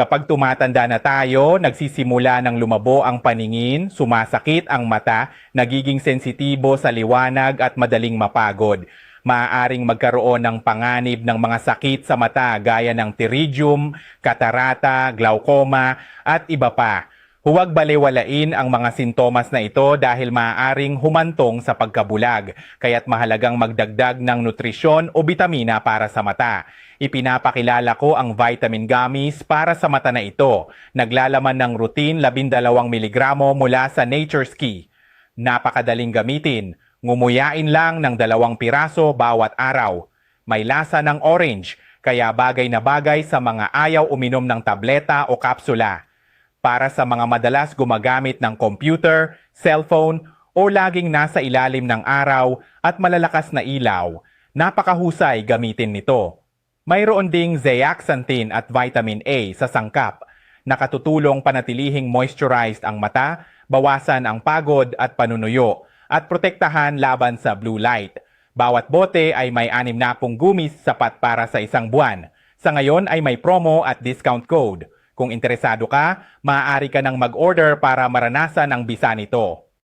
Kapag tumatanda na tayo, nagsisimula ng lumabo ang paningin, sumasakit ang mata, nagiging sensitibo sa liwanag at madaling mapagod. Maaaring magkaroon ng panganib ng mga sakit sa mata gaya ng pterygium, katarata, glaucoma at iba pa. Huwag balewalain ang mga sintomas na ito dahil maaaring humantong sa pagkabulag, kaya't mahalagang magdagdag ng nutrisyon o bitamina para sa mata. Ipinapakilala ko ang vitamin gummies para sa mata na ito. Naglalaman ng routine 12 mg mula sa Nature's Key. Napakadaling gamitin. Ngumuyain lang ng dalawang piraso bawat araw. May lasa ng orange, kaya bagay na bagay sa mga ayaw uminom ng tableta o kapsula. Para sa mga madalas gumagamit ng computer, cellphone, o laging nasa ilalim ng araw at malalakas na ilaw, napakahusay gamitin nito. Mayroon ding zeaxanthin at vitamin A sa sangkap. Nakatutulong panatilihing moisturized ang mata, bawasan ang pagod at panunuyo, at protektahan laban sa blue light. Bawat bote ay may anim na pong gumis sapat para sa isang buwan. Sa ngayon ay may promo at discount code. Kung interesado ka, maaari ka nang mag-order para maranasan ang bisa nito.